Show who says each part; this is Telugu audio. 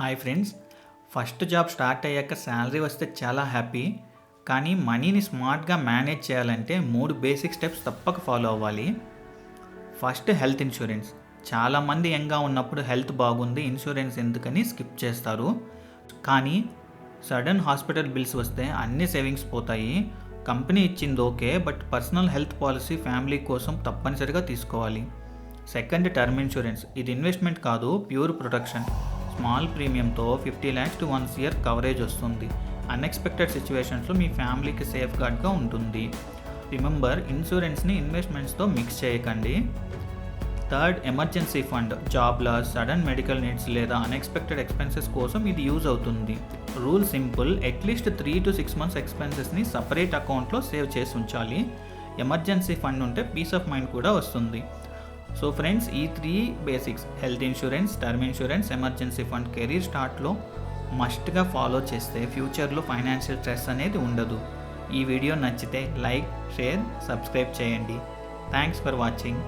Speaker 1: Hi friends. First job start అయ్యాక శాలరీ వస్తే చాలా హ్యాపీ. కానీ మనీని స్మార్ట్గా మేనేజ్ చేయాలంటే మూడు బేసిక్ స్టెప్స్ తప్పక ఫాలో అవ్వాలి. First health insurance. చాలామంది యంగా ఉన్నప్పుడు హెల్త్ బాగుంది ఇన్సూరెన్స్ ఎందుకని స్కిప్ చేస్తారు. కానీ సడన్ హాస్పిటల్ బిల్స్ వస్తే అన్ని సేవింగ్స్ పోతాయి. కంపెనీ ఇచ్చింది okay but personal health policy family కోసం తప్పనిసరిగా తీసుకోవాలి. Second term insurance. ఇది ఇన్వెస్ట్మెంట్ కాదు pure protection. Small ప్రీమియంతో fifty lakhs to once year coverage వస్తుంది. అన్ఎక్స్పెక్టెడ్ సిచ్యువేషన్స్లో మీ ఫ్యామిలీకి సేఫ్ గార్డ్గా ఉంటుంది. రిమెంబర్ ఇన్సూరెన్స్ని ఇన్వెస్ట్మెంట్స్తో మిక్స్ చేయకండి. Third emergency fund job loss sudden medical needs లేదా అన్ఎక్స్పెక్టెడ్ ఎక్స్పెన్సెస్ కోసం ఇది యూజ్ అవుతుంది. Rule simple at least three to six months ఎక్స్పెన్సెస్ని separate అకౌంట్లో సేవ్ చేసి ఉంచాలి. ఎమర్జెన్సీ ఫండ్ ఉంటే పీస్ ఆఫ్ మైండ్ కూడా వస్తుంది. సో ఫ్రెండ్స్ ఈ three basics health insurance term insurance emergency fund career స్టార్ట్లో మస్ట్గా ఫాలో చేస్తే ఫ్యూచర్లో ఫైనాన్షియల్ స్ట్రెస్ అనేది ఉండదు. ఈ వీడియో నచ్చితే లైక్ షేర్ సబ్స్క్రైబ్ చేయండి. Thanks for watching